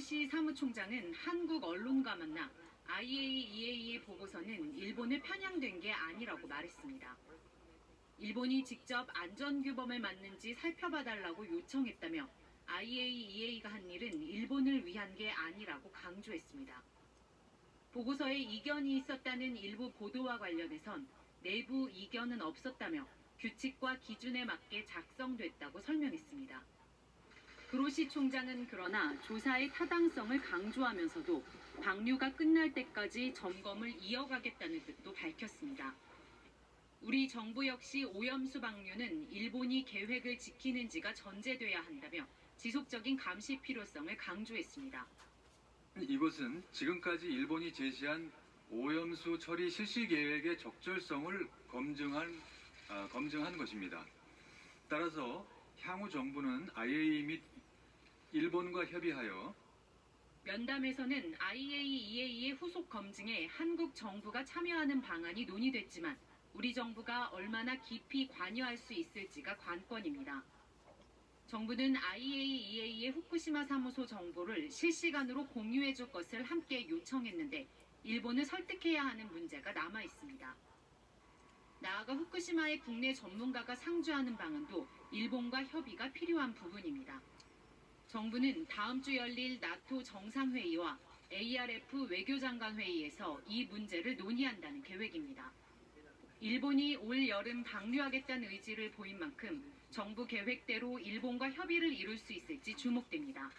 그로시 사무총장은 한국 언론과 만나 IAEA의 보고서는 일본에 편향된 게 아니라고 말했습니다. 일본이 직접 안전규범을 맞는지 살펴봐달라고 요청했다며 IAEA가 한 일은 일본을 위한 게 아니라고 강조했습니다. 보고서에 이견이 있었다는 일부 보도와 관련해선 내부 이견은 없었다며 규칙과 기준에 맞게 작성됐다고 설명했습니다. 그로시 총장은 그러나 조사의 타당성을 강조하면서도 방류가 끝날 때까지 점검을 이어가겠다는 뜻도 밝혔습니다. 우리 정부 역시 오염수 방류는 일본이 계획을 지키는지가 전제돼야 한다며 지속적인 감시 필요성을 강조했습니다. 이것은 지금까지 일본이 제시한 오염수 처리 실시 계획의 적절성을 검증한 아, 검증한 것입니다. 따라서 향후 정부는 IAEA 및 일본과 협의하여 면담에서는 IAEA의 후속 검증에 한국 정부가 참여하는 방안이 논의됐지만 우리 정부가 얼마나 깊이 관여할 수 있을지가 관건입니다. 정부는 IAEA의 후쿠시마 사무소 정보를 실시간으로 공유해 줄 것을 함께 요청했는데 일본을 설득해야 하는 문제가 남아 있습니다. 나아가 후쿠시마의 국내 전문가가 상주하는 방안도 일본과 협의가 필요한 부분입니다. 정부는 다음 주 열릴 나토 정상회의와 ARF 외교장관 회의에서 이 문제를 논의한다는 계획입니다. 일본이 올 여름 방류하겠다는 의지를 보인 만큼 정부 계획대로 일본과 협의를 이룰 수 있을지 주목됩니다.